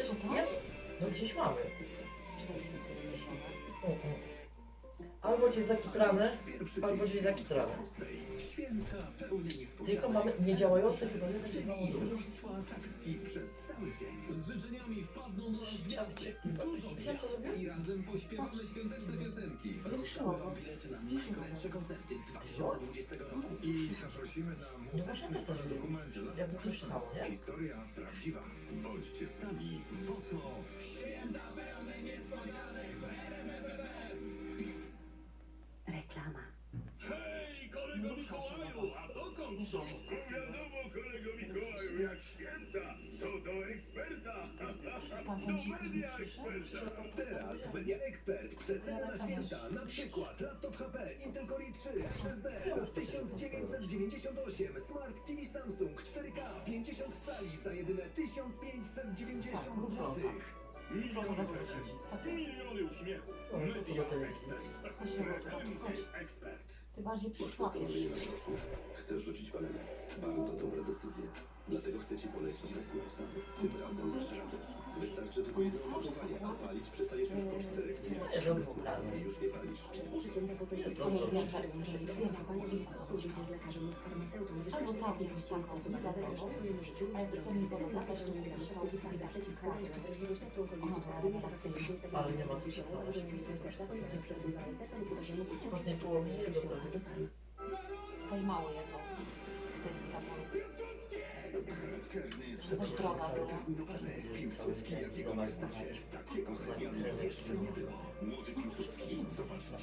Przecież nie? No gdzieś mamy. Wyniesione. Mm, mm. Albo gdzieś zakitrane, albo gdzieś zakitrane. Tylko mamy niedziałające chyba jeden czy dwa moduły. Z życzeniami wpadną do nas gwiazdy. Dużo gwiazd. I razem pośpiewamy świąteczne piosenki. Zwiększyło. bilety na najkońsze koncerty 2020 roku. I zaprosimy na No zrobię. dokumenty. Historia prawdziwa. Bądźcie z nami, bo to święta pełne niespodzianek w. Reklama. Hej, kolego Mikołaju, a dokąd to? Wiadomo, kolego Mikołaju, jak święta, do eksperta. Pan Do media eksperta. Teraz Media Expert przecena na święta. Na przykład laptop HP Intel Core i3 SSD za 1998, Smart TV Samsung 4K 50 cali za jedyne 1590 zł. Miliony prezentów, miliony uśmiechów. No, to Media chodź. Ekspert. Ty bardziej przyszłapiesz. Chcesz rzucić palenie? Bardzo dobra decyzja. Dlatego chcę ci polecić Wesnosa. Tym razem dasz radę. Wystarczy tylko jedno opakowanie, a palić przestajesz już po czterech dniach. Ukradł. I już nie palisz. Się z Dobrze. informacjami, jeżeli przyjmowanie info, konsultacja z lekarzem lub farmaceutą, gdyż Albo całkiem z ciasto, osób nie zależy od swojemu życiu Ale i chce mi Jest to ważne, trzeba żeby wystawić przeciwwskazania, przeciwwskazania. wrażliwość na substancji była bakterii, jest Ale nie ma co się z założeniem mikrostraszka, ponieważ przewodem zależy serca lub uderzenie w Po tej połowie nie dobra. Stoi mało jedzą. Z tej jest Też droga była. Piłsudski, jakiego nie znacie. Takiego serialu jeszcze nie było. Młody Piłsudski.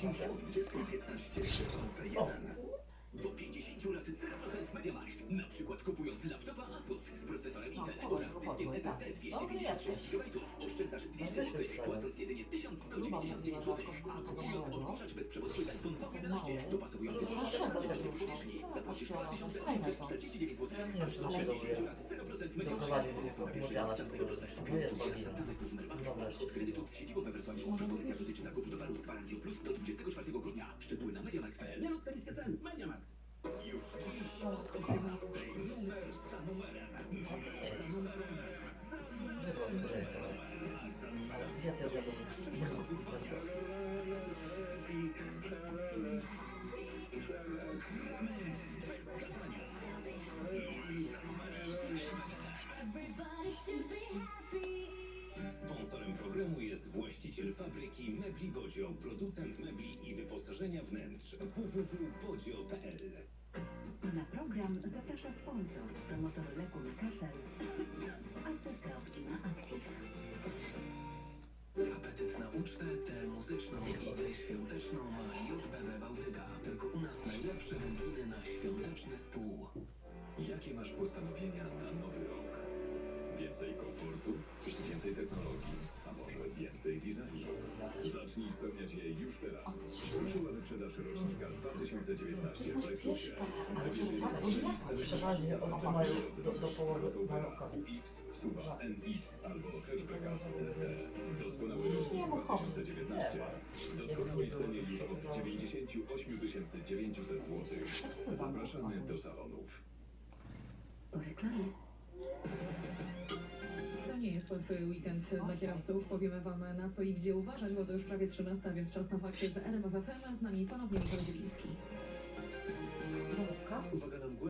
Zobacz dziś o 20.15 TVP1. Do 50 lat 0% MediaMarkt. Na przykład kupując laptopa Asus z procesorem Intel oraz dyskiem SSD 256 GB oszczędzasz 200 zł, płacąc jedynie 1199 zł. A kupując odkurzacz bezprzewodowy Dyson V11 dopasowujący do powierzchni zapłacisz 2849 zł. Czy Do dlaczego 50 je lat 0% doprowadził MediaMarkt. do tego Jana, tego, że coś tam jest, bagina. No wreszcie. Kredytów siedzibą we Wrocławiu. Propozycja dotyczy zakupu towaru Mebli Bodzio, producent mebli i wyposażenia wnętrz www.bodzio.pl Na program zaprasza sponsor, promotor leku Kaszel, ACC Optima Active. Apetyt na ucztę, tę muzyczną i tę świąteczną ma JBW Bałtyka. Tylko u nas najlepsze wędliny na świąteczny stół. Jakie masz postanowienia na nowy rok? Więcej komfortu? Więcej technologii? A może więcej designu? Wyprzedaż rocznika 2019 w Lexusie. Ale Wybierz to samo, jeden z przeważnie one mają do, do połowy mają Crossovera koniec. UX, SUVa NX albo hatchbacka CT. Doskonały rocznik Nie, bo 2019. W doskonałej cenie już od 98 900 zł. Zapraszamy do salonów. Po reklamie. Łatwy weekend dla kierowców. Powiemy Wam na co i gdzie uważać, bo to już prawie 13, więc czas na fakty w RMF FM. Z nami ponownie Michał Zieliński.